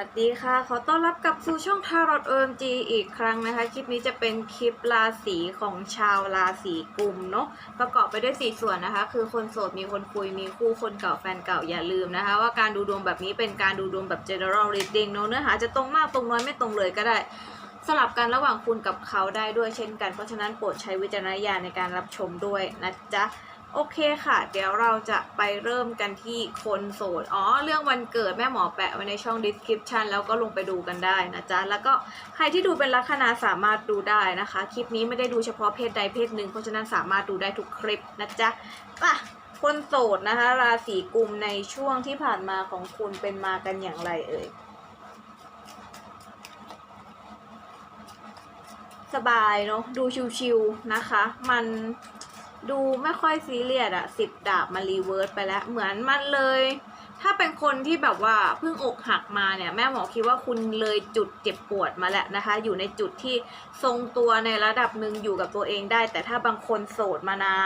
วัสดีค่ะ ขอต้อนรับกลับสู่ช่องทารอ OMG อีกครั้งนะคะ คลิปนี้จะเป็นคลิปราศีของชาวราศีกุมเนาะประกอบไปด้วยสี่ส่วนนะคะ คือคนโสดมีคนคุยมีคู่คนเก่าแฟนเก่าอย่าลืมนะคะ ว่าการดูดวงแบบนี้เป็นการดูดวงแบบ general reading เนาะเนื้อหาจะตรงมากตรงน้อยไม่ตรงเลยก็ได้สลับกันระหว่างคุณกับเขาได้ด้วยเช่นกันเพราะฉะนั้นโปรดใช้วิจารณญาณในการรับชมด้วยนะจ๊ะ โอเคค่ะ เดี๋ยวเราจะไปเริ่มกันที่คนโสด อ๋อ เรื่องวันเกิดแม่หมอแปะไว้ในช่อง description แล้วก็ลงไปดูกันได้นะจ๊ะ แล้วก็ใครที่ดูเป็นลัคนาสามารถดูได้นะคะ คลิปนี้ไม่ได้ดูเฉพาะเพศใดเพศหนึ่ง เพราะฉะนั้นสามารถดูได้ทุกคลิปนะจ๊ะป่ะคนโสดนะคะ ราศีกุมในช่วงที่ผ่านมาของคุณเป็นมากันอย่างไรเอ่ยสบายเนาะดูชิวๆนะคะ มัน ดูไม่ค่อยซีเรียสอะสิบดาบมารีเวิร์สไปแล้ว เหมือนมันเลย ถ้าเป็นคนที่แบบว่าเพิ่งอกหักมาเนี่ยแม่หมอคิดว่าคุณเลยจุดเจ็บปวดมาแล้วนะคะ อยู่ในจุดที่ทรงตัวในระดับหนึ่งอยู่กับตัวเองได้ แต่ถ้าบางคนโสดมานา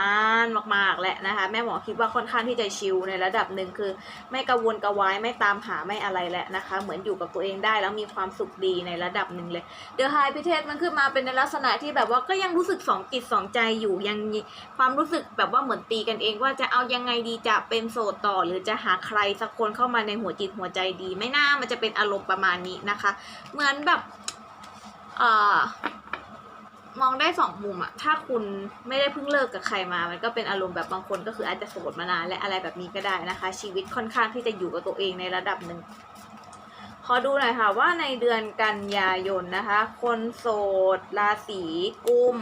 นมากๆแหละนะคะแม่หมอคิดว่าค่อนข้างที่จะชิลในระดับหนึ่งคือ ไม่กระวนกระวายไม่ตามหาไม่อะไรแหละนะคะ เหมือนอยู่กับตัวเองได้แล้วมีความสุขดีในระดับหนึ่งเลยเดอะไฮพิเทสมันขึ้นมาเป็นในลักษณะที่แบบว่าก็ยังรู้สึกสองจิตสองใจอยู่ยังความรู้สึกแบบว่าเหมือนตีกันเอง ว่าจะเอายังไงดีจะเป็นโสดต่อหรือจะหาใครสักคนเข้ามาในหัวจิตหัวใจดี ไม่น่ามันจะเป็นอารมณ์ประมาณนี้นะคะ เหมือนแบบเอ่อมองได้สองมุมอะถ้าคุณไม่ได้เพิ่งเลิกกับใครมา มันก็เป็นอารมณ์แบบบางคนก็คืออาจจะโสดมานานและอะไรแบบนี้ก็ได้นะคะ ชีวิตค่อนข้างที่จะอยู่กับตัวเองในระดับหนึ่งขอดูหน่อยค่ะว่าในเดือนกันยายนนะคะ คนโสด ราศีกุม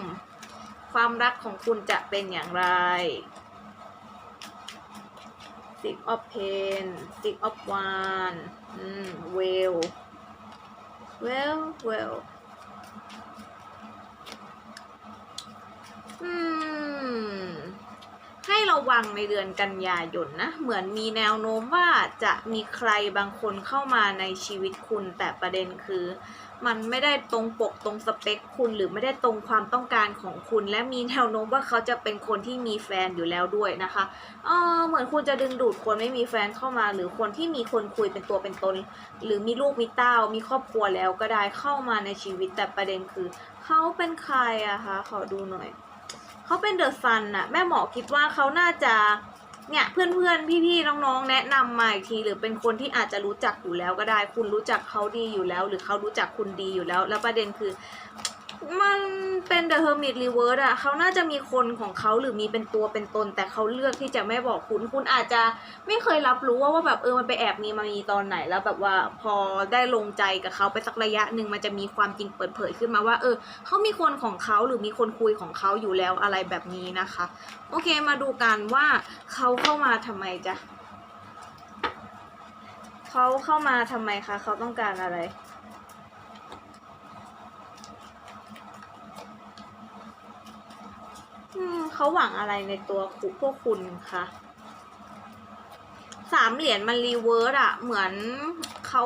ความรักของคุณจะเป็นอย่างไร Six of Pen Six of Wands อืม Well Well Well อืม ให้ระวังในเดือนกันยายนนะ เหมือนมีแนวโน้มว่าจะมีใครบางคนเข้ามาในชีวิตคุณแต่ประเด็นคือ มันไม่ได้ตรงปกตรงสเปคคุณหรือไม่ได้ตรงความต้องการของคุณ และมีแนวโน้มว่าเขาจะเป็นคนที่มีแฟนอยู่แล้วด้วยนะคะเออเหมือนคุณจะดึงดูดคนไม่มีแฟนเข้ามา หรือคนที่มีคนคุยเป็นตัวเป็นตน หรือมีลูกมีเต้า มีครอบครัวแล้วก็ได้เข้ามาในชีวิตแต่ประเด็นคือ เขาเป็นใครอะคะขอดูหน่อย เขาเป็นเดอะซันน่ะแม่หมอคิดว่าเขาน่าจะ เนี่ยเพื่อนๆ พี่ๆ น้องๆ แนะนำมาอีกที หรือเป็นคนที่อาจจะรู้จักอยู่แล้วก็ได้ คุณรู้จักเขาดีอยู่แล้ว หรือเขารู้จักคุณดีอยู่แล้ว แล้วประเด็นคือ มันเป็น The Hermit Reverse อะเขาน่าจะมีคนของเขาหรือมีเป็นตัวเป็นตน แต่เขาเลือกที่จะไม่บอกคุณ คุณอาจจะไม่เคยรับรู้ว่าว่าแบบเออมันไปแอบมีมามีตอนไหนแล้วแบบว่าพอได้ลงใจกับเขาไปสักระยะหนึ่งมันจะมีความจริงเปิดเผยขึ้นมาว่า เออเขามีคนของเขาหรือมีคนคุยของเขาอยู่แล้วอะไรแบบนี้นะคะ โอเคมาดูกันว่าเขาเข้ามาทำไมจ๊ะเขาเข้ามาทำไมคะเขาต้องการอะไร อืม เขาหวังอะไรในตัวคุพวกคุณคะสามเหรียญมันรีเวิร์สอะเหมือนเขา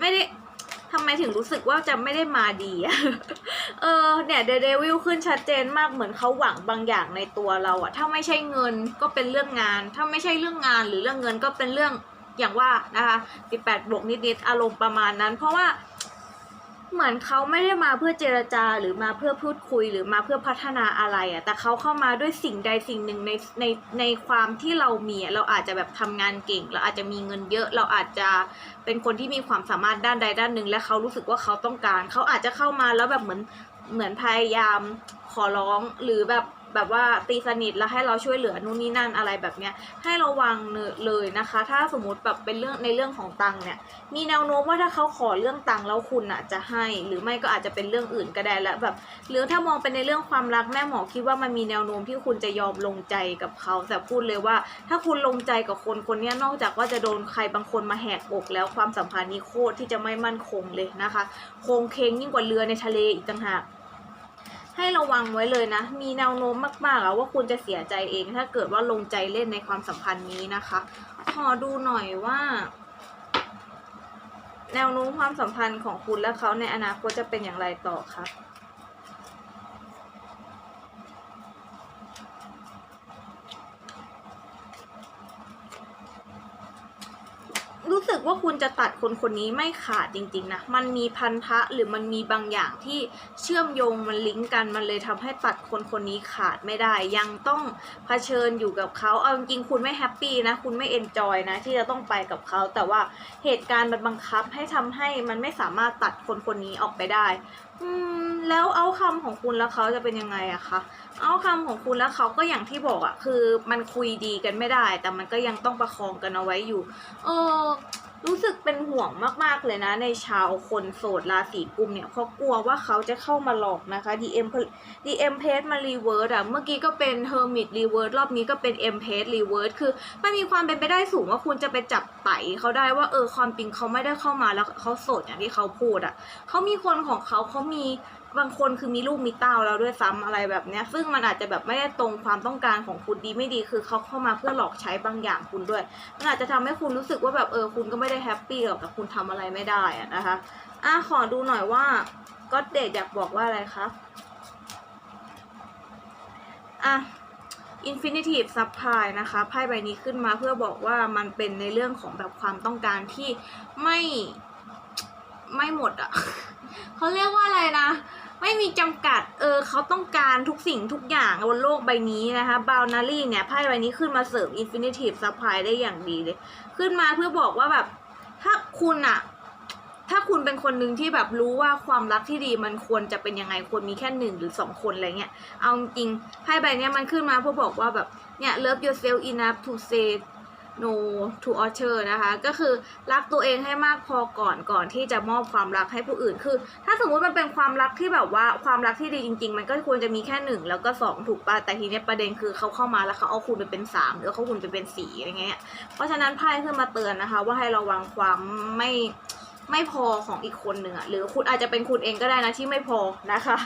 ไม่ได้ทำไมถึงรู้สึกว่าจะไม่ได้มาดีอะเออ เนี่ยเดเดวิลขึ้นชัดเจนมากเหมือนเขาหวังบางอย่างในตัวเราอะถ้าไม่ใช่เงินก็เป็นเรื่องงาน ถ้าไม่ใช่เรื่องงานหรือเรื่องเงินก็เป็นเรื่องอย่างว่านะคะ18บวกนิดๆอารมณ์ประมาณนั้น เพราะว่า เหมือนเขาไม่ได้มาเพื่อเจรจาหรือมาเพื่อพูดคุยหรือมาเพื่อพัฒนาอะไรอะ่ะแต่เขาเข้ามาด้วยสิ่งใดสิ่งหนึ่งในในในความที่เรามีเราอาจจะแบบทำงานเก่ง เราอาจจะมีเงินเยอะ เราอาจจะเป็นคนที่มีความสามารถด้านใดด้านหนึ่ง และเขารู้สึกว่าเขาต้องการ เขาอาจจะเข้ามาแล้วแบบเหมือนเหมือนพยายามขอร้องหรือแบบ แบบว่าตีสนิทแล้วให้เราช่วยเหลือนู่นนี่นั่นอะไรแบบเนี้ยให้ระวังเลยนะคะ ถ้าสมมติแบบเป็นเรื่องในเรื่องของตังเนี่ยมีแนวโน้มว่าถ้าเขาขอเรื่องตังแล้วคุณอะจะให้ หรือไม่ก็อาจจะเป็นเรื่องอื่นก็ได้แล้วแบบ หรือถ้ามองเป็นในเรื่องความรักแม่หมอคิดว่ามันมีแนวโน้มที่คุณจะยอมลงใจกับเขาแต่พูดเลยว่า ถ้าคุณลงใจกับคนคนนี้นอกจากว่าจะโดนใครบางคนมาแหกอกแล้วความสัมพันธ์นี้โคตรที่จะไม่มั่นคงเลยนะคะ คงเคงยิ่งกว่าเรือในทะเลอีกต่างหาก ให้ระวังไว้เลยนะ มีแนวโน้มมากๆอะว่าคุณจะเสียใจเอง ถ้าเกิดว่าลงใจเล่นในความสัมพันธ์นี้นะคะ ขอดูหน่อยว่า แนวโน้มความสัมพันธ์ของคุณและเขาในอนาคตจะเป็นอย่างไรต่อคะึกว่าคุณจะตัดคนคนนี้ไม่ขาดจริงๆนะ มันมีพันธะหรือมันมีบางอย่างที่เชื่อมโยงมันลิงก์กัน มันเลยทำให้ตัดคนคนนี้ขาดไม่ได้ ยังต้องเผชิญอยู่กับเขาเอาจริงๆคุณไม่แฮปปี้นะ คุณไม่เอนจอยนะ ที่จะต้องไปกับเขา แต่ว่าเหตุการณ์มันบังคับให้ทำให้มันไม่สามารถตัดคนคนนี้ออกไปได้ อืมแล้วเอาคำของคุณแล้วเขาจะเป็นยังไงอะคะ เอาคำของคุณแล้วเขาก็อย่างที่บอกอะคือมันคุยดีกันไม่ได้ แต่มันก็ยังต้องประคองกันเอาไว้อยู่ เออ รู้สึกเป็นห่วงมากๆเลยนะ ในชาวคนโสดราศีกุมเนี่ยเพราะกลัวว่าเขาจะเข้ามาหลอกนะคะ DM DM p a g e มา reverse อะเมื่อกี้ก็เป็น Hermit reverse รอบนี้ก็เป็น M p a g e reverse คือมันมีความเป็นไปได้สูงว่าคุณจะไปจับไต่เขาได้ว่าเออความจริงเขาไม่ได้เข้ามาแล้วเขาโสดอย่างที่เขาพูดอะเขามีคนของเขาเขามี บางคนคือมีลูกมีเต้าแล้วด้วยซ้ำอะไรแบบเนี้ย ซึ่งมันอาจจะแบบไม่ได้ตรงความต้องการของคุณดีไม่ดีคือเขาเข้ามาเพื่อหลอกใช้บางอย่างคุณด้วย มันอาจจะทำให้คุณรู้สึกว่าแบบเออคุณก็ไม่ได้แฮปปี้หรอกแต่คุณทำอะไรไม่ได้อะนะคะอะขอดูหน่อยว่าก็เดทอยากบอกว่าอะไรคะอะ Infinitive Supply นะคะไพ่ใบนี้ขึ้นมาเพื่อบอกว่ามันเป็นในเรื่องของแบบความต้องการที่ไม่ไม่หมดอะ เขาเรียกว่าอะไรนะ ไม่มีจำกัด เออเขาต้องการทุกสิ่งทุกอย่างบนโลกใบนี้นะคะบาวนารีเนี่ยไพ่ใบนี้ขึ้นมาเสริม Infinitive Supply ได้อย่างดีเลย ขึ้นมาเพื่อบอกว่าแบบ ถ้าคุณอะถ้าคุณเป็นคนหนึ่งที่แบบรู้ว่าความรักที่ดีมันควรจะเป็นยังไงควรมีแค่หนึ่งหรือสองคนอะไรเงี้ย เอาจริงไพ่ใบเนี้ยมันขึ้นมาเพื่อบอกว่าแบบเนี่ย love yourself enough to say no to other นะคะ ก็คือรักตัวเองให้มากพอก่อนก่อนที่จะมอบความรักให้ผู้อื่น คือ ถ้าสมมุติมันเป็นความรักที่แบบว่าความรักที่ดีจริง ๆ มันก็ควรจะมีแค่หนึ่งแล้วก็สองถูกป่ะ แต่ทีเนี้ยประเด็นคือเขาเข้ามาแล้วเขาเอาคุณไปเป็นสามหรือเขาคุณไปเป็นสี่อะไรเงี้ย เพราะฉะนั้นไพ่ขึ้นมาเตือนนะคะ ว่าให้ระวังความไม่ไม่พอของอีกคนหนึ่งอะหรือคุณอาจจะเป็นคุณเองก็ได้นะที่ไม่พอนะคะ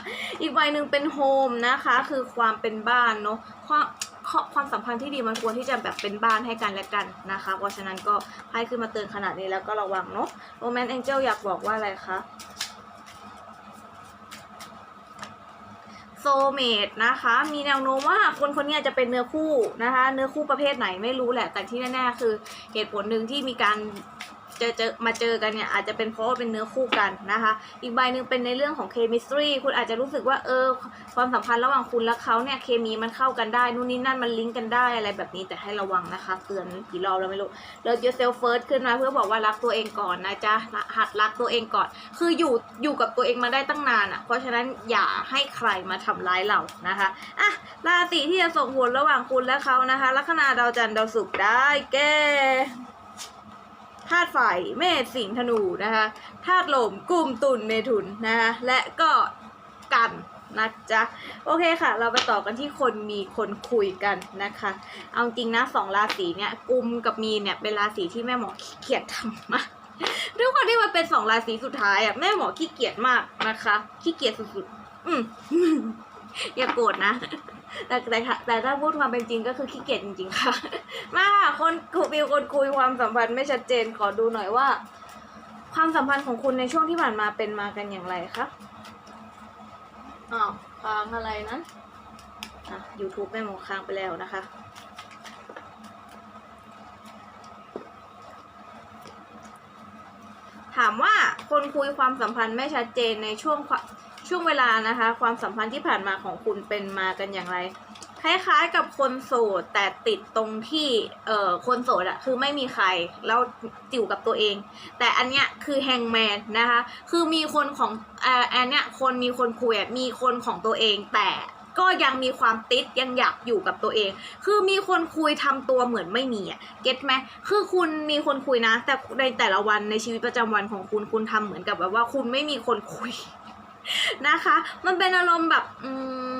อีกใบหนึ่งเป็นโฮมนะคะ คือความเป็นบ้านเนาะความ ความความสัมพันธ์ที่ดีมันควรที่จะแบบเป็นบ้านให้กันและกันนะคะ เพราะฉะนั้นก็ไพ่ขึ้นมาเตือนขนาดนี้แล้วก็ระวังเนาะโรแมนต์แองเจิลอยากบอกว่าอะไรคะโซเมดนะคะ มีแนวโน้มว่าคนคนนี้จะเป็นเนื้อคู่นะคะ เนื้อคู่ประเภทไหนไม่รู้แหละ แต่ที่แน่ๆคือเหตุผลหนึ่งที่มีการ จอเจอมาเจอกันเนี่ยอาจจะเป็นเพราะว่าเป็นเนื้อคู่กันนะคะ อีกใบหนึ่งเป็นในเรื่องของเคมิสตรีคุณอาจจะรู้สึกว่าเออความสัมพันธ์ระหว่างคุณและเขาเนี่ยเคมีมันเข้ากันได้นู่นนี่นั่นมันลิงก์กันได้อะไรแบบนี้แต่ให้ระวังนะคะเตือนกี่รอบแล้วไม่รู้ Love yourself first ขึ้นมาเพื่อบอกว่ารักตัวเองก่อนนะจ๊ะหัดรักตัวเองก่อน คืออยู่อยู่กับตัวเองมาได้ตั้งนานอะ่ะ เพราะฉะนั้นอย่าให้ใครมาทำร้ายเรานะคะอะราศีที่จะส่งผลระหว่างคุณและเขานะคะลัคนาดาวจันทร์ดาวศุกร์ได้แก่ ธาตุไฟเมษสิงห์ธนูนะคะธาตุลมกลุ่มตุลเมถุนนะคะและก็กันนะจ๊ะโอเคค่ะ เราไปต่อกันที่คนมีคนคุยกันนะคะ เอาจริงนะสองราศีเนี่ยกุมกับมีเนี่ยเป็นราศีที่แม่หมอขี้เกียจทำมากด้วยความที่มันเป็นสองราศีสุดท้ายอะแม่หมอขี้เกียจมากนะคะขี้เกียจสุดๆอืมอย่าโกรธนะแต่แต่ค่ะแต่ถ้าพูดความเป็นจริงก็คือขี้เกียจจริงๆค่ะ มาค่ะคนคุยคนคุยความสัมพันธ์ไม่ชัดเจนขอดูหน่อยว่า ความสัมพันธ์ของคุณในช่วงที่ผ่านมาเป็นมากันอย่างไรคะอ้าวค้างอะไรนั้นอะ YouTube แม่หมอค้างไปแล้วนะคะถามว่าคนคุยความสัมพันธ์ไม่ชัดเจนในช่วงคว ช่วงเวลานะคะ ความสัมพันธ์ที่ผ่านมาของคุณเป็นมากันอย่างไร คล้ายๆกับคนโสดแต่ติดตรงที่เอ่อคนโสดอะคือไม่มีใครแล้วอยู่กับตัวเอง แต่อันเนี้ยคือแฮงแมนนะคะคือมีคนของอ่าอันเนี้ยคนมีคนคุยมีคนของตัวเองแต่ก็ยังมีความติดยังอยากอยู่กับตัวเอง คือมีคนคุยทำตัวเหมือนไม่มีอะเก็ตไหมคือคุณมีคนคุยนะ แต่ในแต่ละวันในชีวิตประจำวันของคุณคุณทำเหมือนกับแบบว่าคุณไม่มีคนคุย นะคะ มันเป็นอารมณ์แบบอื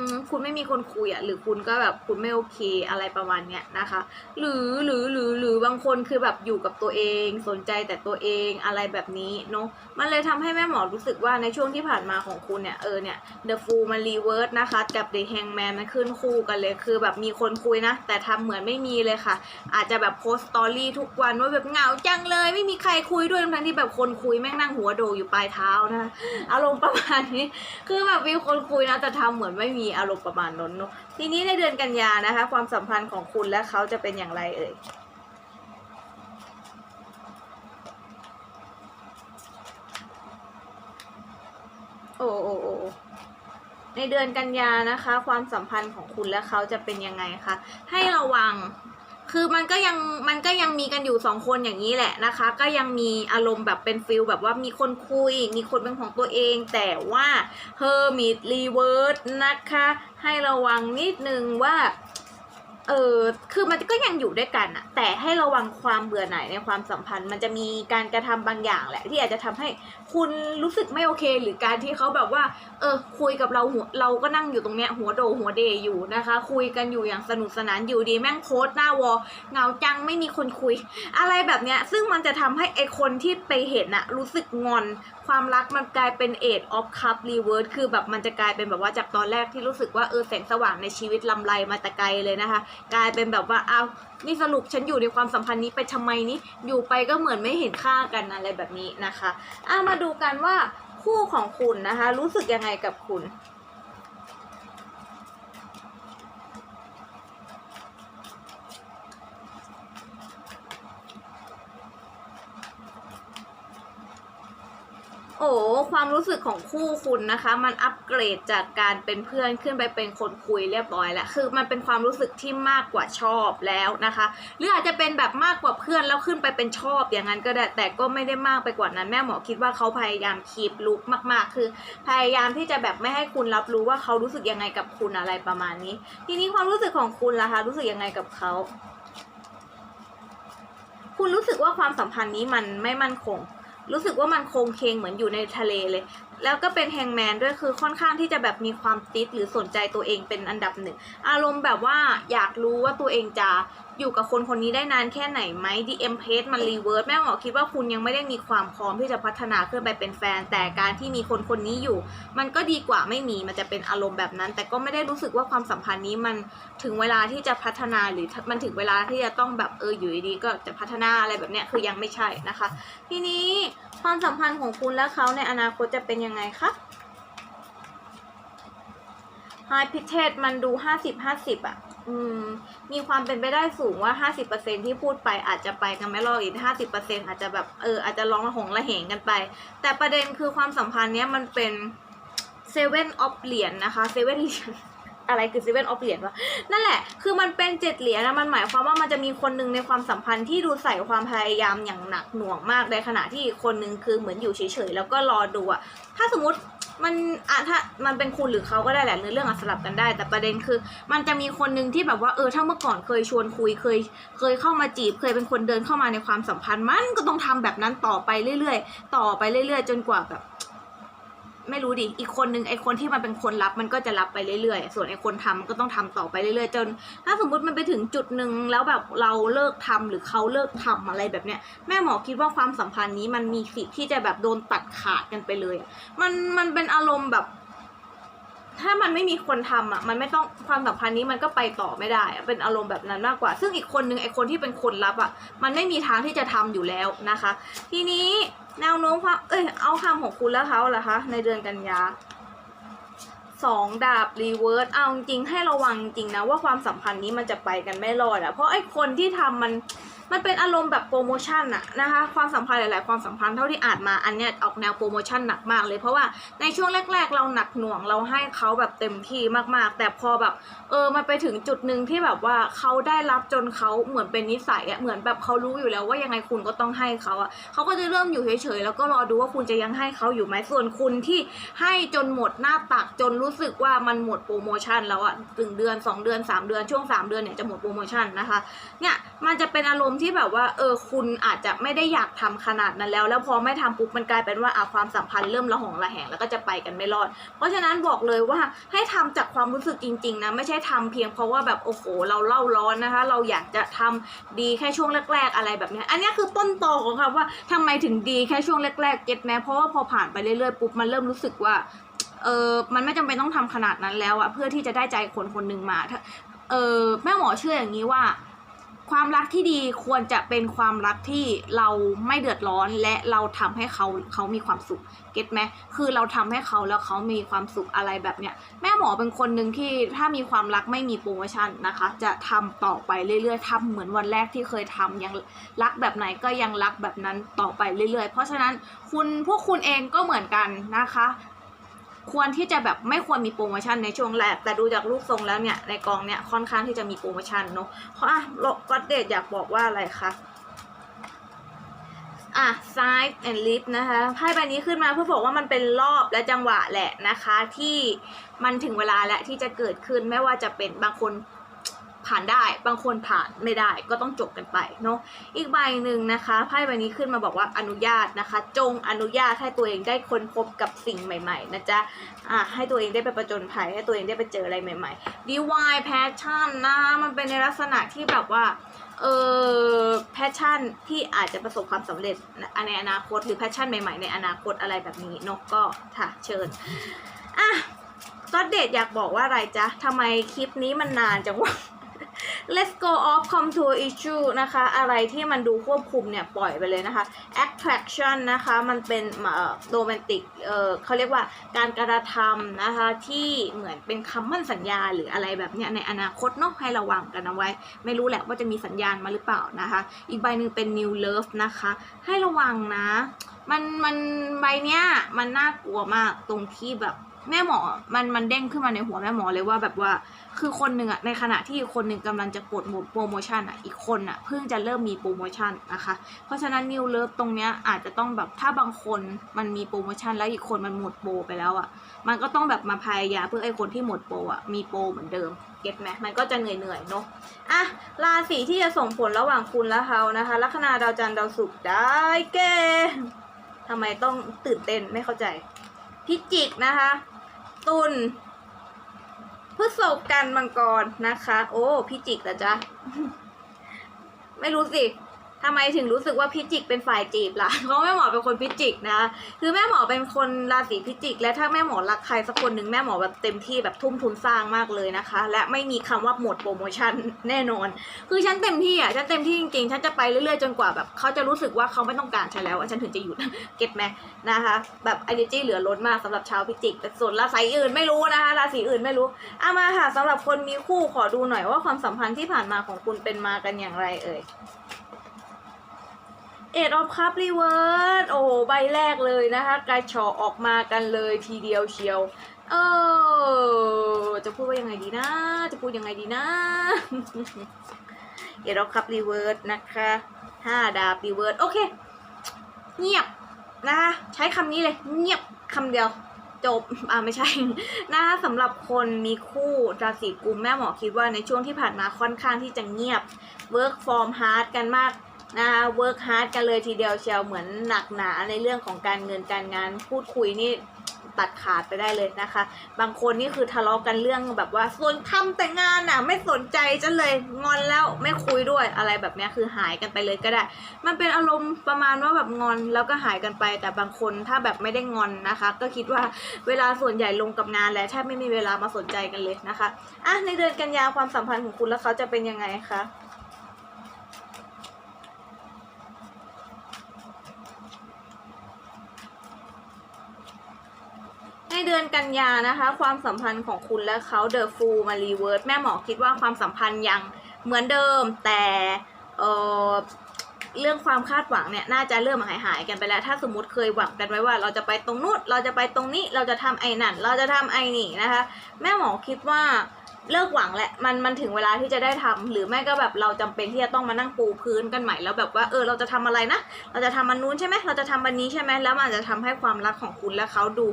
มคุณไม่มีคนคุยอะหรือคุณก็แบบคุณไม่โอเคอะไรประมาณเนี้ยนะคะ หรือหรือหรือหรือบางคนคือแบบอยู่กับตัวเอง สนใจแต่ตัวเองอะไรแบบนี้เนาะมันเลยทำให้แม่หมอรู้สึกว่าในช่วงที่ผ่านมาของคุณเนี่ยเออเนี่ย The Fool มันรีเวิร์สนะคะกับ The Hangman มันขึ้นคู่กันเลยคือแบบมีคนคุยนะ แต่ทำเหมือนไม่มีเลยค่ะ อาจจะแบบโพสต์สตอรี่ทุกวันว่าแบบเหงาจังเลย ไม่มีใครคุยด้วยทั้งที่แบบคนคุยแม่งนั่งหัวโดอยู่ปลายเท้านะคะอารมณ์ประมาณคือแบบมีคนคุยนะแต่ทำเหมือนไม่มีอารมณ์ประมาณนั้นเนาะทีนี้ในเดือนกันยานะคะ ความสัมพันธ์ของคุณและเขาจะเป็นอย่างไรเอ่ยโอ้โอโอ้ในเดือนกันยานะคะ ความสัมพันธ์ของคุณและเขาจะเป็นยังไงคะให้ระวัง คือมันก็ยังมันก็ยังมีกันอยู่สองคนอย่างนี้แหละนะคะ ก็ยังมีอารมณ์แบบเป็นฟิลแบบว่ามีคนคุย มีคนเป็นของตัวเอง แต่ว่าเฮอร์มิตรีเวิร์สนะคะ ให้ระวังนิดนึงว่า เออคือมันก็ยังอยู่ด้วยกันอะแต่ให้ระวังความเบื่อหน่ายในความสัมพันธ์ มันจะมีการกระทำบางอย่างแหละ ที่อาจจะทำให้คุณรู้สึกไม่โอเค หรือการที่เขาแบบว่า เออ คุยกับเราหัวเราก็นั่งอยู่ตรงเนี้ยหัวโดหัวเดอยู่นะคะ คุยกันอยู่อย่างสนุกสนานอยู่ดีแม่งโพสต์หน้าวอเหงาจังไม่มีคนคุย อะไรแบบเนี้ย ซึ่งมันจะทำให้ไอคนที่ไปเห็นอะรู้สึกงอน ความรักมันกลายเป็นเอทออฟคัพรีเวิร์สคือแบบมันจะกลายเป็นแบบว่าจากตอนแรกที่รู้สึกว่าเออแสงสว่างในชีวิตลำไรมาแต่ไกลเลยนะคะกลายเป็นแบบว่าเอานี่สรุปฉันอยู่ในความสัมพันธ์นี้ไปทำไมนี้อยู่ไปก็เหมือนไม่เห็นค่ากันอะไรแบบนี้นะคะอะมาดูกันว่าคู่ของคุณนะคะ รู้สึกยังไงกับคุณ ความรู้สึกของคู่คุณนะคะ มันอัปเกรดจากการเป็นเพื่อนขึ้นไปเป็นคนคุยเรียบร้อยแล้วคือมันเป็นความรู้สึกที่มากกว่าชอบแล้วนะคะ หรืออาจจะเป็นแบบมากกว่าเพื่อนแล้วขึ้นไปเป็นชอบอย่างนั้นก็ได้แต่ก็ไม่ได้มากไปกว่านั้นแม่หมอคิดว่าเขาพยายามคีบลุกมาก ๆ คือ พยายามที่จะแบบไม่ให้คุณรับรู้ว่าเขารู้สึกยังไงกับคุณอะไรประมาณนี้ ทีนี้ความรู้สึกของคุณล่ะคะรู้สึกยังไงกับเขาคุณรู้สึกว่าความสัมพันธ์นี้มันไม่มั่นคง รู้สึกว่ามันโคงเคงเหมือนอยู่ในทะเลเลย แล้วก็เป็นแฮงแมนด้วยคือค่อนข้างที่จะแบบมีความติดหรือสนใจตัวเองเป็นอันดับหนึ่ง อารมณ์แบบว่าอยากรู้ว่าตัวเองจะอยู่กับคนคนนี้ได้นานแค่ไหนไหม DM p a g e มันรีเวิร์สแม่หมอคิดว่าคุณยังไม่ได้มีความพร้อมที่จะพัฒนาขึ้นไปเป็นแฟน แต่การที่มีคนคนนี้อยู่ มันก็ดีกว่าไม่มีมันจะเป็นอารมณ์แบบนั้น แต่ก็ไม่ได้รู้สึกว่าความสัมพันธ์นี้มันถึงเวลาที่จะพัฒนาหรือมันถึงเวลาที่จะต้องแบบเอออยู่ดีๆก็จะพัฒนาอะไรแบบเนี้ยคือยังไม่ใช่นะคะ ทีนี้ความสัมพันธ์ของคุณและเขาในอนาคตจะเป็นยังไงคะ ไฮพิเทสมันดูห้าสิบห้าสิบอะ อืม มีความเป็นไปได้สูงว่าห้าสิบเปอร์เซ็นที่พูดไปอาจจะไปกันไม่รอดอีกห้าสิบเปอร์เซ็นอาจจะแบบเอออาจจะร้องระหงระเหงกันไป แต่ประเด็นคือความสัมพันธ์เนี้ยมันเป็นเซเว่นออฟเหรียญนะคะเซเว่นเหรียญอะไรคือเซเว่นออฟเหรียญวะนั่นแหละ คือมันเป็นเจ็ดเหรียญนะมันหมายความว่ามันจะมีคนหนึ่งในความสัมพันธ์ที่ดูใส่ความพยายามอย่างหนักหน่วงมากในขณะที่อีกคนหนึ่งคือเหมือนอยู่เฉยๆแล้วก็รอดูอะถ้าสมมติ มันอะถ้ามันเป็นคุณหรือเขาก็ได้แหละเนื้อเรื่องอะสลับกันได้ แต่ประเด็นคือ มันจะมีคนหนึ่งที่แบบว่าเออถ้าเมื่อก่อนเคยชวนคุยเคย เคยเข้ามาจีบ เคยเป็นคนเดินเข้ามาในความสัมพันธ์ มันก็ต้องทำแบบนั้นต่อไปเรื่อย ๆ ต่อไปเรื่อย ๆ จนกว่าแบบ ไม่รู้ดิอีกคนนึงไอคนที่มันเป็นคนรับมันก็จะรับไปเรื่อยๆ ส่วนไอคนทำมันก็ต้องทำต่อไปเรื่อยๆ จน ถ้าสมมุติมันไปถึงจุดหนึ่งแล้วแบบเราเลิกทำหรือเขาเลิกทำอะไรแบบเนี้ยแม่หมอคิดว่าความสัมพันธ์นี้มันมีสิทธิ์ที่จะแบบโดนตัดขาดกันไปเลย มันมันเป็นอารมณ์แบบ ถ้ามันไม่มีคนทำอะ มันไม่ต้องความสัมพันธ์นี้มันก็ไปต่อไม่ได้อะเป็นอารมณ์แบบนั้นมากกว่า ซึ่งอีกคนนึงไอคนที่เป็นคนรับอะ มันไม่มีทางที่จะทำอยู่แล้วนะคะ ทีนี้แนวโน้มความเอ้ยเอาคำของคุณแล้วเขาล่ะคะในเดือนกันยาสองดาบรีเวิร์สเอาจริงให้ระวังจริงนะว่าความสัมพันธ์นี้มันจะไปกันไม่รอดอะเพราะไอ้คนที่ทำมัน มันเป็นอารมณ์แบบโปรโมชั่นอะนะคะความสัมพันธ์หลาย ๆ ความสัมพันธ์เท่าที่อ่านมาอันเนี้ยออกแนวโปรโมชั่นหนักมากเลยเพราะว่าในช่วงแรก ๆ เราหนักหน่วงเราให้เขาแบบเต็มที่มาก ๆ แต่พอแบบเออมันไปถึงจุดหนึ่งที่แบบว่าเขาได้รับจนเขาเหมือนเป็นนิสัยอะเหมือนแบบเขารู้อยู่แล้วว่ายังไงคุณก็ต้องให้เขาอะเขาก็จะเริ่มอยู่เฉย ๆ แล้วก็รอดูว่าคุณจะยังให้เขาอยู่ไหมส่วนคุณที่ให้จนหมดหน้าตักจนรู้สึกว่ามันหมดโปรโมชั่นแล้วอะถึงเดือนสองเดือนสามเดือนช่วงสามเดือนเนี่ยจะหมดโปรโมชั่นนะคะเนี่ยมันจะเป็นอารมณ์ที่แบบว่า เออ คุณอาจจะไม่ได้อยากทำขนาดนั้นแล้ว แล้วพอไม่ทำปุ๊บมันกลายเป็นว่าอะความสัมพันธ์เริ่มระหองระแหงแล้วก็จะไปกันไม่รอด เพราะฉะนั้นบอกเลยว่าให้ทำจากความรู้สึกจริง ๆ นะ ไม่ใช่ทำเพียงเพราะว่าแบบโอ้โหเราเล่าร้อนนะคะ เราอยากจะทำดีแค่ช่วงแรก ๆ อะไรแบบนี้ อันนี้คือต้นตอของคำว่าทำไมถึงดีแค่ช่วงแรกๆเก็ตไหมเพราะว่าพอผ่านไปเรื่อยๆปุ๊บมันเริ่มรู้สึกว่าเออมันไม่จำเป็นต้องทำขนาดนั้นแล้วอะเพื่อที่จะได้ใจคนคนหนึ่งมาเออแม่หมอเชื่ออย่างนี้ว่า ความรักที่ดีควรจะเป็นความรักที่เราไม่เดือดร้อนและเราทำให้เขาเขามีความสุขเก็ตไหมคือเราทำให้เขาแล้วเขามีความสุขอะไรแบบเนี้ยแม่หมอเป็นคนหนึ่งที่ถ้ามีความรักไม่มีโปรโมชั่นนะคะ จะทำต่อไปเรื่อยๆทำเหมือนวันแรกที่เคยทำยังรักแบบไหนก็ยังรักแบบนั้นต่อไปเรื่อยๆ เพราะฉะนั้นคุณพวกคุณเองก็เหมือนกันนะคะ ควรที่จะแบบไม่ควรมีโปรโมชั่นในช่วงแรก แต่ดูจากรูปทรงแล้วเนี่ยในกองเนี่ยค่อนข้างที่จะมีโปรโมชั่นเนาะเพราะอะก็เดทอยากบอกว่าอะไรคะอะ side and lip นะคะไพ่ใบนี้ขึ้นมาเพื่อบอกว่ามันเป็นรอบและจังหวะแหละนะคะ ที่มันถึงเวลาแล้วที่จะเกิดขึ้นไม่ว่าจะเป็นบางคน ผ่านได้บางคนผ่านไม่ได้ก็ต้องจบกันไปเนาะอีกใบหนึ่งนะคะไพ่ใบนี้ขึ้นมาบอกว่าอนุญาตนะคะ จงอนุญาตให้ตัวเองได้ค้นพบกับสิ่งใหม่ ๆ นะจ๊ะอะให้ตัวเองได้ไปประจนภัยให้ตัวเองได้ไปเจออะไรใหม่ๆ divine passion นะคะมันเป็นในลักษณะที่แบบว่าเออ passion ที่อาจจะประสบความสำเร็จในอนาคตหรือ passion ใหม่ๆ ในอนาคตอะไรแบบนี้เนกก็ค่ะเชิญอะก็เดทอยากบอกว่าอะไรจ๊ะทำไมคลิปนี้มันนานจังวะ Let's go off come to issue นะคะ อะไรที่มันดูควบคุมเนี่ยปล่อยไปเลยนะคะ attraction นะคะ มันเป็นโรแมนติกเออเขาเรียกว่าการกระทำนะคะที่เหมือนเป็นคำมั่นสัญญาหรืออะไรแบบเนี้ยในอนาคตเนาะให้ระวังกันเอาไว้ ไม่รู้แหละว่าจะมีสัญญาณมาหรือเปล่านะคะ อีกใบหนึ่งเป็น new love นะคะ ให้ระวังนะ มันมันใบเนี้ยมันน่ากลัวมากตรงที่แบบ แม่หมอมันมันเด้งขึ้นมาในหัวแม่หมอเลยว่าแบบว่าคือคนหนึ่งอะในขณะที่อีกคนหนึ่งกำลังจะกดโปรโมชั่นอะอีกคนอะเพิ่งจะเริ่มมีโปรโมชั่นนะคะ เพราะฉะนั้นนิวเลิฟตรงเนี้ยอาจจะต้องแบบถ้าบางคนมันมีโปรโมชั่นแล้วอีกคนมันหมดโปรไปแล้วอะมันก็ต้องแบบมาพยายามเพื่อไอ้คนที่หมดโปรอะมีโปรเหมือนเดิมเก็ตไหมมันก็จะเหนื่อยเหนื่อยเนาะอะราศีที่จะส่งผลระหว่างคุณและเขานะคะลัคนาดาวจันทร์ดาวศุกร์ได้แก่ทำไมต้องตื่นเต้นไม่เข้าใจพิจิกนะคะ ตุลพฤษภกันมังกรนะคะ โอ้พี่จิกเหรอจ๊ะ ไม่รู้สิ ทำไมถึงรู้สึกว่าพิจิกเป็นฝ่ายจีบล่ะ เพราะแม่หมอเป็นคนพิจิกนะ คือแม่หมอเป็นคนราศีพิจิก และถ้าแม่หมอรักใครสักคนหนึ่งแม่หมอแบบเต็มที่แบบทุ่มทุนสร้างมากเลยนะคะ และไม่มีคำว่าหมดโปรโมชั่นแน่นอน คือฉันเต็มที่อะฉันเต็มที่จริงๆ ฉันจะไปเรื่อยๆจนกว่าแบบเขาจะรู้สึกว่าเขาไม่ต้องการฉันแล้วฉันถึงจะหยุด เก็ตไหมนะคะ แบบ energy เหลือล้นมากสำหรับชาวพิจิก แต่ส่วนราศีอื่นไม่รู้นะคะ ราศีอื่นไม่รู้เอามาค่ะสำหรับคนมีคู่ขอดูหน่อยว่าความสัมพันธ์ที่ผ่านมาของคุณเป็นมากันอย่างไรเอ่ย ดออฟคัพรีเวิร์ดโอ้โหใบแรกเลยนะคะกระชอออกมากันเลยทีเดียวเชียว เออจะพูดว่ายังไงดีนะ จะพูดยังไงดีนะเอ็ดออฟคัพรีเวิร์ดนะคะห้าดาบรีเวิร์ดโอเค เงียบนะคะใช้คำนี้เลย เงียบคำเดียวจบ อ่าไม่ใช่ นะคะสำหรับคนมีคู่ราศีกุมแม่หมอคิดว่าในช่วงที่ผ่านมาค่อนข้างที่จะเงียบ work from hard กันมาก นะคะ work hard กันเลยทีเดียวเชียวเหมือนหนักหนาในเรื่องของการเงินการงาน พูดคุยนี่ตัดขาดไปได้เลยนะคะ บางคนนี่คือทะเลาะกันเรื่องแบบว่าส่วนทำแต่งานน่ะ ไม่สนใจฉันเลยงอนแล้วไม่คุยด้วยอะไรแบบนี้คือหายกันไปเลยก็ได้ มันเป็นอารมณ์ประมาณว่าแบบงอนแล้วก็หายกันไป แต่บางคนถ้าแบบไม่ได้งอนนะคะ ก็คิดว่าเวลาส่วนใหญ่ลงกับงานแล้วแทบไม่มีเวลามาสนใจกันเลยนะคะอะในเดือนกันยาความสัมพันธ์ของคุณและเขาจะเป็นยังไงคะ ในเดือนกันยานะคะ ความสัมพันธ์ของคุณและเขาเดอะฟูมารีเวิร์ดแม่หมอคิดว่าความสัมพันธ์ยังเหมือนเดิมแต่เเรื่องความคาดหวังเนี่ยน่าจะเริ่มหายหายกันไปแล้ว ถ้าสมมติเคยหวังกันไว้ว่า เราจะไปตรงนู้นเราจะไปตรงนี้เราจะทำไอ้นั่น เราจะทำไอ้นี่นะคะ แม่หมอคิดว่าเลิกหวังแหละมันมันถึงเวลาที่จะได้ทำหรือไม่ก็แบบเราจำเป็นที่จะต้องมานั่งปูพื้นกันใหม่แล้วแบบว่าเออเราจะทำอะไรนะ เราจะทำมันนู้นใช่ไหมเราจะทำมันนี้ใช่ไหมแล้วมันจจะทำให้ความรักของคุณและเขาดู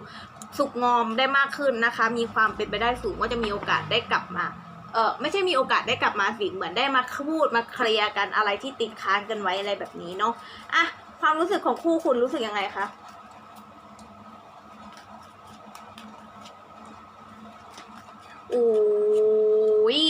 สุกงอมได้มากขึ้นนะคะ มีความเป็นไปได้สูงว่าจะมีโอกาสได้กลับมาเออไม่ใช่มีโอกาสได้กลับมาสิเหมือนได้มาพูดมาเคลียร์กันอะไรที่ติดค้างกันไว้อะไรแบบนี้เนาะอะความรู้สึกของคู่คุณรู้สึกยังไงคะ อ้ย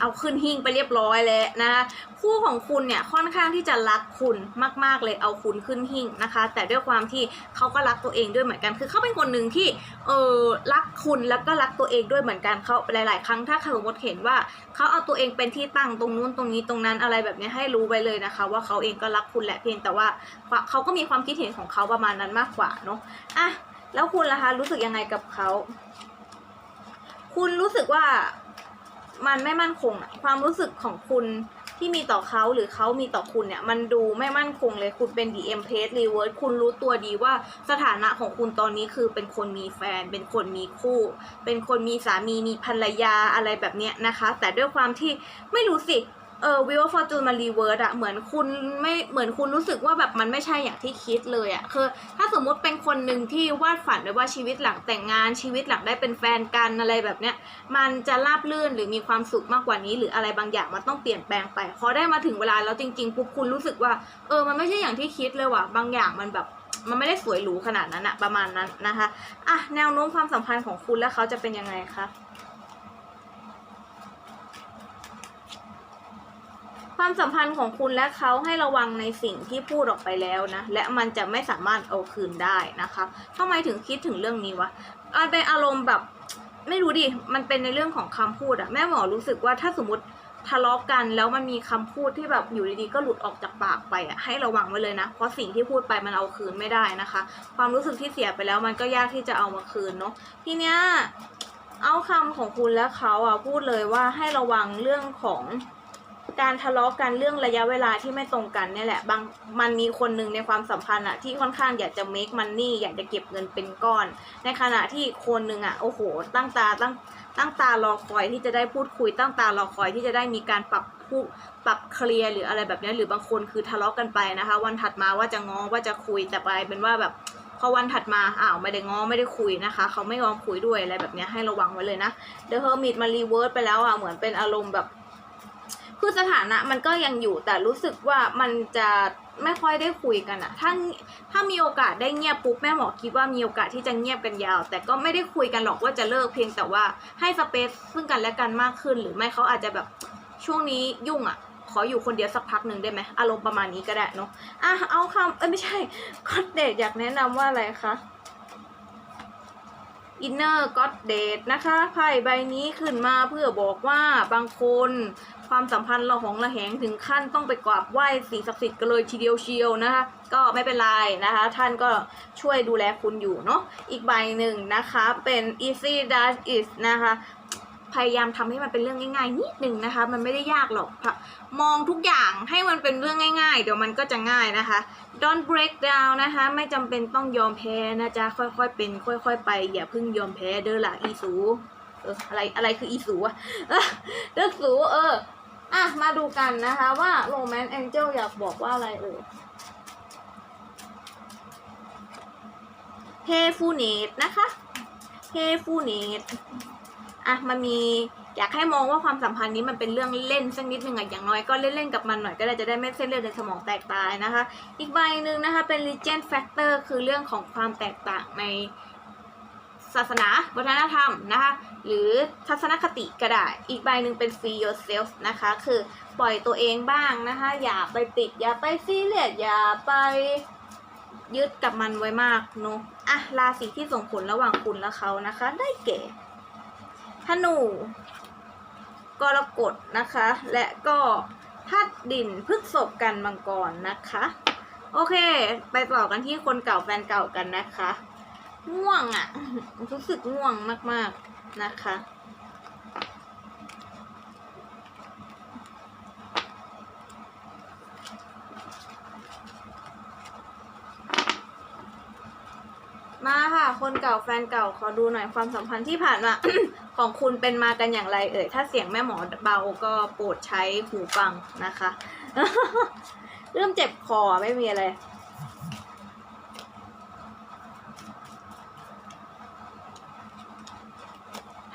เอาขึ้นหิ้งไปเรียบร้อยแล้วนะคะคู่ของคุณเนี่ยค่อนข้างที่จะรักคุณมาก ๆ เลยเอาคุณขึ้นหิ้งนะคะ แต่ด้วยความที่เขาก็รักตัวเองด้วยเหมือนกันคือเขาเป็นคนหนึ่งที่เออรักคุณแล้วก็รักตัวเองด้วยเหมือนกันเขาหลาย ๆ ครั้งถ้าสมมติเห็นว่าเขาเอาตัวเองเป็นที่ตั้งตรงนู้นตรงนี้ตรงนั้นอะไรแบบนี้ให้รู้ไปเลยนะคะ ว่าเขาเองก็รักคุณแหละเพียงแต่ว่าเขาก็มีความคิดเห็นของเขาประมาณนั้นมากกว่าเนาะอะแล้วคุณล่ะคะรู้สึกยังไงกับเขา คุณรู้สึกว่ามันไม่มั่นคงอะความรู้สึกของคุณที่มีต่อเขาหรือเขามีต่อคุณเนี่ย มันดูไม่มั่นคงเลยคุณเป็น DM p a g e reverse คุณรู้ตัวดีว่าสถานะของคุณตอนนี้คือเป็นคนมีแฟน เป็นคนมีคู่ เป็นคนมีสามีมีภรรยาอะไรแบบเนี้ยนะคะ แต่ด้วยความที่ไม่รู้สิ เออวิวฟอร์จูนมารีเวิร์ดอะเหมือนคุณไม่เหมือนคุณรู้สึกว่าแบบมันไม่ใช่อย่างที่คิดเลยอะคือ ถ้าสมมุติเป็นคนหนึ่งที่วาดฝันไว้ว่าชีวิตหลังแต่งงานชีวิตหลังได้เป็นแฟนกันอะไรแบบเนี้ยมันจะราบลื่นหรือมีความสุขมากกว่านี้ หรืออะไรบางอย่างมันต้องเปลี่ยนแปลงไปพอได้มาถึงเวลาแล้วจริงๆปุ๊บคุณรู้สึกว่า เออมันไม่ใช่อย่างที่คิดเลยว่ะบางอย่างมันแบบมันไม่ได้สวยหรูขนาดนั้นอะประมาณนั้นนะคะอะแนวโน้มความสัมพันธ์ของคุณและเขาจะเป็นยังไงคะ ความสัมพันธ์ของคุณและเขาให้ระวังในสิ่งที่พูดออกไปแล้วนะ และมันจะไม่สามารถเอาคืนได้นะคะทำไมถึงคิดถึงเรื่องนี้วะมันเป็นอารมณ์แบบไม่รู้ดิ มันเป็นในเรื่องของคำพูดอะแม่หมอรู้สึกว่าถ้าสมมติทะเลาะกันแล้วมันมีคำพูดที่แบบอยู่ดีๆก็หลุดออกจากปากไปอะให้ระวังไว้เลยนะ เพราะสิ่งที่พูดไปมันเอาคืนไม่ได้นะคะ ความรู้สึกที่เสียไปแล้วมันก็ยากที่จะเอามาคืนเนาะ ทีเนี้ยเอาคำของคุณและเขาอะพูดเลยว่าให้ระวังเรื่องของ การทะเลาะกันเรื่องระยะเวลาที่ไม่ตรงกันเนี่ยแหละบางมันมีคนหนึ่งในความสัมพันธ์อะที่ค่อนข้างอยากจะ make money อยากจะเก็บเงินเป็นก้อน ในขณะที่คนหนึ่งอะโอ้โห ตั้งตาตั้งตั้งตารอคอยที่จะได้พูดคุย ตั้งตารอคอยที่จะได้มีการปรับพูปรับเคลียร์หรืออะไรแบบนี้หรือบางคนคือทะเลาะกันไปนะคะ วันถัดมาว่าจะง้อว่าจะคุยแต่กลายเป็นว่าแบบพอวันถัดมาอ้าวไม่ได้ง้อไม่ได้คุยนะคะ เขาไม่ยอมคุยด้วยอะไรแบบนี้ให้ระวังไว้เลยนะ The Hermit มารีเวิร์สไปแล้วอะเหมือนเป็นอารมณ์แบบ คือสถานะมันก็ยังอยู่แต่รู้สึกว่ามันจะไม่ค่อยได้คุยกันอะถ้าถ้ามีโอกาสได้เงียบปุ๊บแม่หมอคิดว่ามีโอกาสที่จะเงียบกันยาว แต่ก็ไม่ได้คุยกันหรอกว่าจะเลิกเพียงแต่ว่าให้สเปซซึ่งกันและกันมากขึ้น หรือไม่เขาอาจจะแบบช่วงนี้ยุ่งอะขออยู่คนเดียวสักพักหนึ่งได้ไหมอารมณ์ประมาณนี้ก็ได้เนาะอะเอาคำเอ้ยไม่ใช่ก็เดทอยากแนะนำว่าอะไรคะอินเนอร์ก็เดทนะคะไพ่ใบนี้ขึ้นมาเพื่อบอกว่าบางคน ความสัมพันธ์เราของระแหงถึงขั้นต้องไปกราบไหว้สิ่งศักดิ์สิทธิ์กันเลยทีเดียวเชียวนะคะก็ไม่เป็นไรนะคะ ท่านก็ช่วยดูแลคุณอยู่เนาะอีกใบหนึ่งนะคะเป็น easy dash is นะคะพยายามทำให้มันเป็นเรื่องง่ายๆนิดหนึ่งนะคะ มันไม่ได้ยากหรอกค่ะมองทุกอย่างให้มันเป็นเรื่องง่าย ๆ เดี๋ยวมันก็จะง่ายนะคะ don't break down นะคะ ไม่จำเป็นต้องยอมแพ้นะจ๊ะค่อยๆเป็น ค่อย ๆ ไป อย่าเพิ่งยอมแพ้เด้อละอีสูเอออะไรอะไรคืออีสูอะเออเด้อสูเออ อะ มาดูกันนะคะว่า romance angel อยากบอกว่าอะไรเออ Hayfulness นะคะ Hayfulness อะมันมีอยากให้มองว่าความสัมพันธ์นี้มันเป็นเรื่องเล่นสักนิดหนึ่งอะอย่างน้อยก็เล่นๆกับมันหน่อยก็ได้จะได้ไม่เส้นเลือดในสมองแตกตายนะคะ อีกใบหนึ่งนะคะเป็น legend factor คือเรื่องของความแตกต่างใน ศาสนา วัฒนธรรมนะคะ หรือทัศนคติก็ได้ อีกใบหนึ่งเป็น free yourself นะคะ คือปล่อยตัวเองบ้างนะคะ อย่าไปติด อย่าไปซีเรียส อย่าไปยึดกับมันไว้มากเนาะอะ ราศีที่ส่งผลระหว่างคุณและเขานะคะ ได้แก่ธนูกรกฎนะคะ และก็ธาตุดินพฤกษบกันมังกรนะคะ โอเค ไปต่อกันที่คนเก่าแฟนเก่ากันนะคะ ง่วงอะ่ะ รู้สึกง่วงมากๆนะคะ มาค่ะ คนเก่าแฟนเก่าขอดูหน่อยความสัมพันธ์ที่ผ่านมา ของคุณเป็นมากันอย่างไรเอ่ย ถ้าเสียงแม่หมอเบาก็โปรดใช้หูฟังนะคะ เริ่มเจ็บคอไม่มีอะไร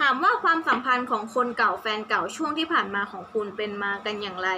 ามว่าความสัมพันธ์ของคนเก่าแฟนเก่าช่วงที่ผ่านมาของคุณเป็นมากันอย่างไร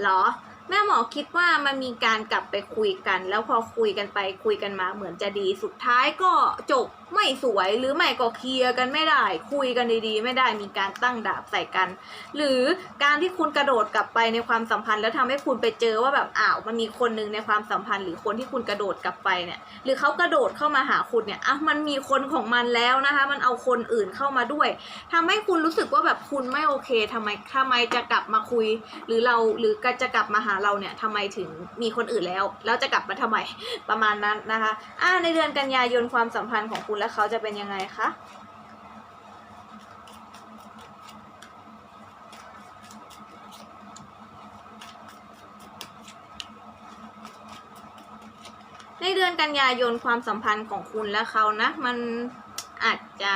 เหรอ แม่หมอคิดว่ามันมีการกลับไปคุยกัน แล้วพอคุยกันไปคุยกันมาเหมือนจะดีสุดท้ายก็จบไม่สวยหรือไม่ก็เคลียร์กันไม่ได้ คุยกันดีๆ ไม่ได้มีการตั้งดาบใส่กัน หรือการที่คุณกระโดดกลับไปในความสัมพันธ์ แล้วทำให้คุณไปเจอว่าแบบอ้าวมันมีคนนึงในความสัมพันธ์ หรือคนที่คุณกระโดดกลับไปเนี่ยหรือเขากระโดดเข้ามาหาคุณเนี่ยอะมันมีคนของมันแล้วนะคะ มันเอาคนอื่นเข้ามาด้วยทำให้คุณรู้สึกว่าแบบคุณไม่โอเคทำไมทำไมจะกลับมาคุย หรือเราหรือจะกลับมาหาเราเนี่ยทำไมถึงมีคนอื่นแล้วแล้วจะกลับมาทำไมประมาณนั้นนะคะอ่าในเดือนกันยายนความสัมพันธ์ของคุณและเขาจะเป็นยังไงคะในเดือนกันยายนความสัมพันธ์ของคุณและเขานะ มันอาจจะ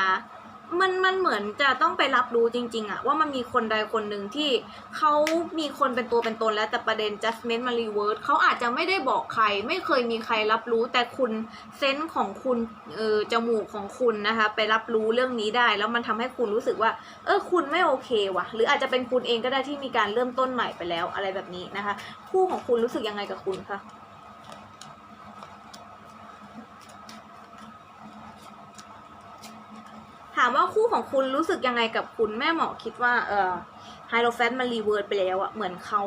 มันมันเหมือนจะต้องไปรับรู้จริง ๆอะว่ามันมีคนใดคนหนึ่งที่เขามีคนเป็นตัวเป็นตนแล้วแต่ประเด็น judgment มา reverse เขาอาจจะไม่ได้บอกใคร ไม่เคยมีใครรับรู้ แต่คุณเซนส์ของคุณเออจมูกของคุณนะคะไปรับรู้เรื่องนี้ได้ แล้วมันทำให้คุณรู้สึกว่า เออคุณไม่โอเคว่ะ หรืออาจจะเป็นคุณเองก็ได้ที่มีการเริ่มต้นใหม่ไปแล้วอะไรแบบนี้นะคะ คู่ของคุณรู้สึกยังไงกับคุณคะามว่าคู่ของคุณรู้สึกยังไงกับคุณแม่หมอคิดว่าเออไฮโดรแฟนมันรีเวิร์ดไปแล้วอะเหมือนเขา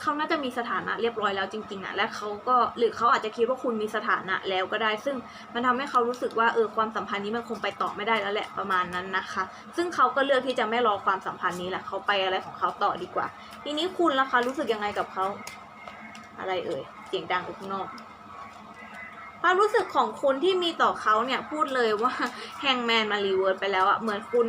เขาน่าจะมีสถานะเรียบร้อยแล้วจริงๆอะและเขาก็หรือเขาอาจจะคิดว่าคุณมีสถานะแล้วก็ได้ ซึ่งมันทำให้เขารู้สึกว่าเออความสัมพันธ์นี้มันคงไปต่อไม่ได้แล้วแหละประมาณนั้นนะคะ ซึ่งเขาก็เลือกที่จะไม่รอความสัมพันธ์นี้แหละเขาไปอะไรของเขาต่อดีกว่า ทีนี้คุณล่ะคะรู้สึกยังไงกับเขาอะไรเอ่ยเสียงดังออกข้างนอก ความรู้สึกของคุณที่มีต่อเขาเนี่ยพูดเลยว่าแฮงแมนมารีเวิร์ดไปแล้วอะเหมือนคุณ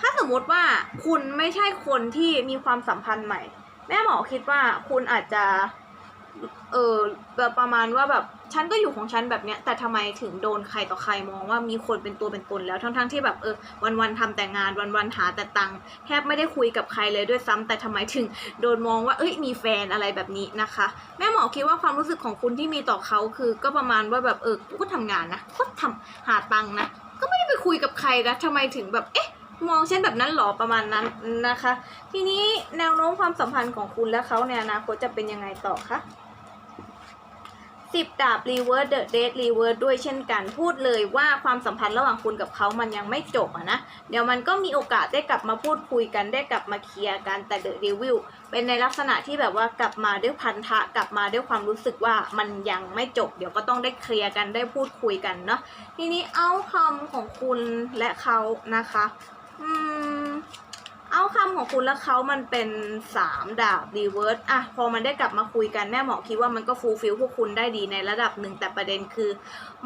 ถ้าสมมติว่าคุณไม่ใช่คนที่มีความสัมพันธ์ใหม่ แม่หมอคิดว่าคุณอาจจะ เออแบบประมาณว่าแบบฉันก็อยู่ของฉันแบบเนี้ย แต่ทำไมถึงโดนใครต่อใครมองว่ามีคนเป็นตัวเป็นตนแล้วทั้งๆที่แบบเออวันๆทำแต่งานวันๆหาแต่ตังค์แทบไม่ได้คุยกับใครเลยด้วยซ้ำแต่ทำไมถึงโดนมองว่าเอ้ยมีแฟนอะไรแบบนี้นะคะ แม่หมอคิดว่าความรู้สึกของคุณที่มีต่อเขาคือ ก็ประมาณว่าแบบเออกูก็ทำงานนะก็ทำหาตังค์นะก็ไม่ได้ไปคุยกับใครนะทำไมถึงแบบเอ๊ะมองเช่นแบบนั้นหรอประมาณนั้นนะคะ ทีนี้แนวโน้มความสัมพันธ์ของคุณและเขาในอนาคตจะเป็นยังไงต่อคะ สิบดาบรีเวิร์ดเดอะเดทรีเวิร์ดด้วยเช่นกันพูดเลยว่าความสัมพันธ์ระหว่างคุณกับเขามันยังไม่จบอะนะ เดี๋ยวมันก็มีโอกาสได้กลับมาพูดคุยกันได้กลับมาเคลียร์กันแต่เดอะรีวิวเป็นในลักษณะที่แบบว่ากลับมาด้วยพันธะกลับมาด้วยความรู้สึกว่ามันยังไม่จบ เดี๋ยวก็ต้องได้เคลียร์กันได้พูดคุยกันเนาะทีนี้เอาคำของคุณและเขานะคะ อืม เอาคำของคุณและเขามันเป็นสามดาบรีเวิร์สอะพอมันได้กลับมาคุยกันแม่หมอคิดว่ามันก็ฟูลฟิลพวกคุณได้ดีในระดับหนึ่งแต่ประเด็นคือ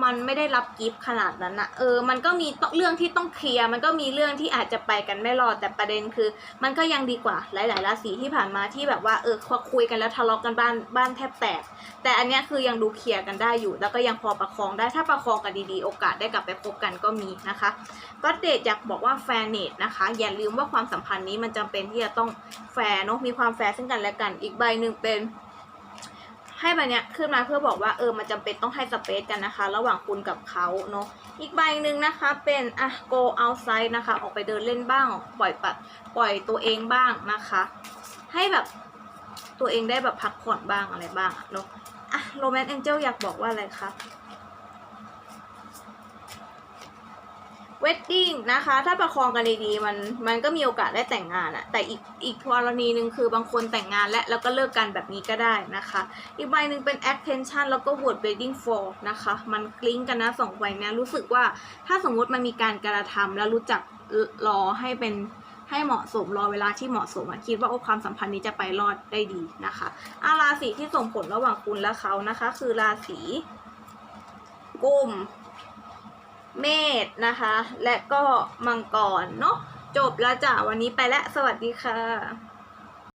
มันไม่ได้รับกิฟต์ขนาดนั้นนะเออ มันก็มีเรื่องที่ต้องเคลียร์มันก็มีเรื่องที่อาจจะไปกันไม่รอดแต่ประเด็นคือ มันก็ยังดีกว่าหลาย ๆ ราศีที่ผ่านมาที่แบบว่าเออพอคุยกันแล้วทะเลาะกันบ้านบ้านแทบแตก แต่อันนี้คือยังดูเคลียร์กันได้อยู่ แล้วก็ยังพอประคองได้ถ้าประคองกันดีๆ โอกาสได้กลับไปคบกันก็มีนะคะก็เดทอยากบอกว่าแฟร์เนตนะคะอย่าลืมว่าความสัมพันธ์นี้มันจำเป็นที่จะต้องแฟร์เนาะมีความแฟร์ซึ่งกันและกัน อีกใบหนึ่งเป็น ให้ใบเนี้ยขึ้นมาเพื่อบอกว่าเออมันจำเป็นต้องให้สเปซกันนะคะ ระหว่างคุณกับเขาเนาะอีกใบหนึ่งนะคะเป็นอะ go outside นะคะ ออกไปเดินเล่นบ้างปล่อยปัดปล่อยตัวเองบ้างนะคะ ให้แบบตัวเองได้แบบพักผ่อนบ้างอะไรบ้างเนาะอะโรแมนต์แองเจลอยากบอกว่าอะไรคะ เวดดิ้งนะคะ ถ้าประคองกันดีๆมันมันก็มีโอกาสได้แต่งงานอะแต่อีกอีกกรณีหนึ่งคือบางคนแต่งงานและแล้วก็เลิกกันแบบนี้ก็ได้นะคะ อีกใบหนึ่งเป็น attention แล้วก็ word wedding for นะคะ มันกลิ้งกันนะสองใบนี้รู้สึกว่าถ้าสมมุติมันมีการกระทำแล้วรู้จักรอให้เป็นให้เหมาะสมรอเวลาที่เหมาะสมอะคิดว่าโอ้ความสัมพันธ์นี้จะไปรอดได้ดีนะคะอาราศีที่ส่งผลระหว่างคุณและเขานะคะ คือราศีกุม เมษนะคะ และก็มังกรเนาะจบแล้วจ้ะวันนี้ไปแล้วสวัสดีค่ะ